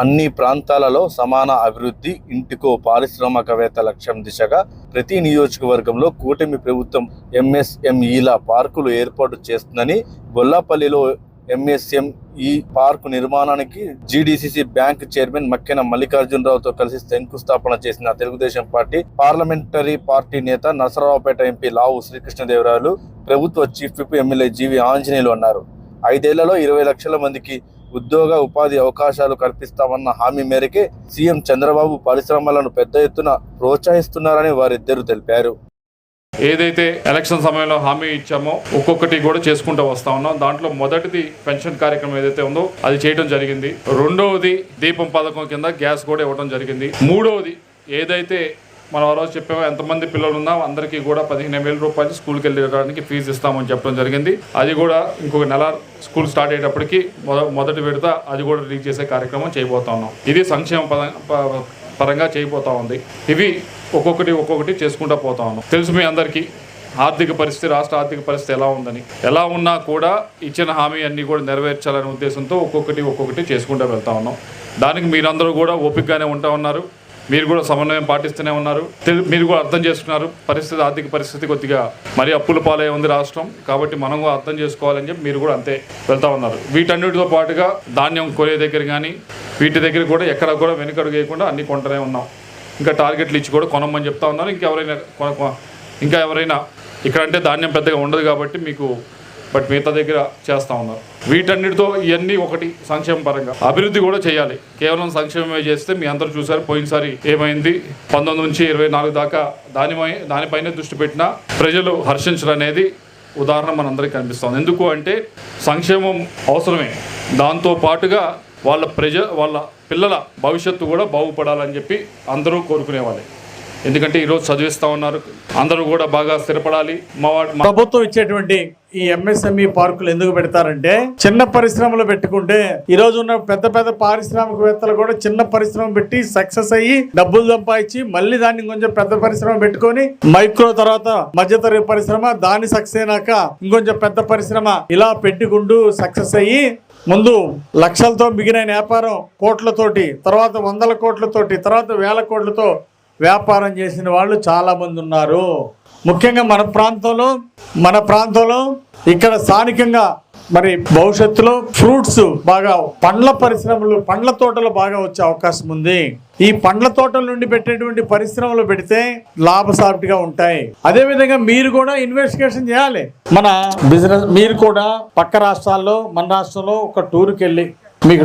అన్ని ప్రాంతాలలో సమాన అభివృద్ధి ఇంటికో పారిశ్రామికవేత్త లక్ష్యం దిశగా ప్రతి నియోజకవర్గంలో కూటమి ప్రభుత్వం ఎంఎస్ఎంఈల పార్కులు ఏర్పాటు చేస్తుందని గొల్లాపల్లిలో ఎంఎస్ఎంఈ పార్కు నిర్మాణానికి జీడీసీసీ బ్యాంక్ చైర్మన్ మక్కెన మల్లికార్జునరావుతో కలిసి శంకుస్థాపన చేసిన తెలుగుదేశం పార్టీ పార్లమెంటరీ పార్టీ నేత నరసరావుపేట ఎంపీ లావు శ్రీకృష్ణదేవరాయలు ప్రభుత్వ chief whip MLA G V Anjaneyulu అన్నారు. ఐదేళ్ళలో ఇరవై లక్షల మందికి ఉద్యోగ ఉపాధి అవకాశాలు కల్పిస్తామన్న హామీ మేరకే సీఎం చంద్రబాబు పరిశ్రమలను పెద్ద ఎత్తున ప్రోత్సహిస్తున్నారని వారిద్దరూ తెలిపారు. ఏదైతే ఎలక్షన్ సమయంలో హామీ ఇచ్చామో ఒక్కొక్కటి కూడా చేసుకుంటూ వస్తా ఉన్నాం. దాంట్లో మొదటిది పెన్షన్ కార్యక్రమం ఏదైతే ఉందో అది చేయడం జరిగింది. రెండవది దీపం పథకం కింద గ్యాస్ కూడా ఇవ్వడం జరిగింది. మూడవది ఏదైతే మనం ఆ రోజు చెప్పామో ఎంతమంది పిల్లలు ఉన్నా అందరికీ కూడా పదిహేను వేల రూపాయలు స్కూల్కి వెళ్ళడానికి ఫీజు ఇస్తామని చెప్పడం జరిగింది. అది కూడా ఇంకొక నెల స్కూల్ స్టార్ట్ అయ్యేటప్పటికి మొద మొదటి విడత అది కూడా రిలీజ్ చేసే కార్యక్రమం చేయబోతా ఉన్నాం. ఇది సంక్షేమ ప- పరంగా చేయబోతా ఉంది. ఇవి ఒక్కొక్కటి ఒక్కొక్కటి చేసుకుంటా పోతా ఉన్నాం. తెలుసు మీ అందరికీ ఆర్థిక పరిస్థితి రాష్ట్ర ఆర్థిక పరిస్థితి ఎలా ఉందని. ఎలా ఉన్నా కూడా ఇచ్చిన హామీ అన్నీ కూడా నెరవేర్చాలనే ఉద్దేశంతో ఒక్కొక్కటి ఒక్కొక్కటి చేసుకుంటూ వెళ్తా ఉన్నాం. దానికి మీరందరూ కూడా ఓపికగానే ఉంటా ఉన్నారు. మీరు కూడా సమన్వయం పాటిస్తూనే ఉన్నారు. మీరు కూడా అర్థం చేసుకున్నారు. పరిస్థితి ఆర్థిక పరిస్థితి కొద్దిగా మరి అప్పుల పాలై ఉంది రాష్ట్రం. కాబట్టి మనం కూడా అర్థం చేసుకోవాలని చెప్పి మీరు కూడా అంతే వెళ్తా ఉన్నారు. వీటన్నిటితో పాటుగా ధాన్యం కొనే దగ్గర కానీ వీటి దగ్గర కూడా ఎక్కడ కూడా వెనుకడుగు వేయకుండా అన్ని కొంటనే ఉన్నాం. ఇంకా టార్గెట్లు ఇచ్చి కూడా కొనమని చెప్తా ఉన్నారు. ఇంకెవరైనా కొన- కొ- ఇంకా ఎవరైనా ఇక్కడ అంటే ధాన్యం పెద్దగా ఉండదు కాబట్టి మీకు బట్ మిగతా దగ్గర చేస్తూ ఉన్నారు. వీటన్నిటితో ఇవన్నీ ఒకటి సంక్షేమ పరంగా. అభివృద్ధి కూడా చేయాలి. కేవలం సంక్షేమమే చేస్తే మీ అందరూ చూసారు పోయినసారి ఏమైంది? పంతొమ్మిది నుంచి ఇరవై నాలుగు దాకా దానిపై దానిపైనే దృష్టి పెట్టినా ప్రజలు హర్షించడం అనేది ఉదాహరణ మనందరికీ కనిపిస్తుంది. ఎందుకు అంటే సంక్షేమం అవసరమే. దాంతో పాటుగా వాళ్ళ ప్రజ వాళ్ళ పిల్లల భవిష్యత్తు కూడా బాగుపడాలని చెప్పి అందరూ కోరుకునేవాళ్ళే. ఎందుకంటే ఈరోజు చదివిస్తూ ఉన్నారు. అందరూ కూడా బాగా స్థిరపడాలి. మా ప్రభుత్వం ఇచ్చేటువంటి ఈ ఎంఎస్ఎంఈ పార్కులు ఎందుకు పెడతారంటే చిన్న పరిశ్రమలు పెట్టుకుంటే ఈ రోజు ఉన్న పెద్ద పెద్ద పారిశ్రామికవేత్తలు కూడా చిన్న పరిశ్రమ పెట్టి సక్సెస్ అయ్యి డబ్బులు సంపాదించి మళ్ళీ దాన్ని కొంచెం పెద్ద పరిశ్రమ పెట్టుకొని మైక్రో తర్వాత మధ్యతరగతి పరిశ్రమ దాని సక్సెస్ అయినాక ఇంకొంచెం పెద్ద పరిశ్రమ ఇలా పెట్టుకుంటూ సక్సెస్ అయ్యి ముందు లక్షలతో మిగిలిన వ్యాపారం కోట్లతోటి తర్వాత వందల కోట్లతోటి తర్వాత వేల కోట్లతో వ్యాపారం చేసిన వాళ్ళు చాలా మంది ఉన్నారు. ముఖ్యంగా మన ప్రాంతంలో మన ప్రాంతంలో ఇక్కడ స్థానికంగా మరి భవిష్యత్తులో ఫ్రూట్స్ బాగా పండ్ల పరిశ్రమలు పండ్ల తోటలు బాగా వచ్చే అవకాశం ఉంది. ఈ పండ్ల తోటల నుండి పెట్టేటువంటి పరిశ్రమలు పెడితే లాభసాటిగా ఉంటాయి. అదే విధంగా మీరు కూడా ఇన్వెస్టిగేషన్ చేయాలి. మన బిజినెస్ మీరు కూడా పక్క రాష్ట్రాల్లో మన రాష్ట్రంలో ఒక టూర్కి వెళ్ళి మీకు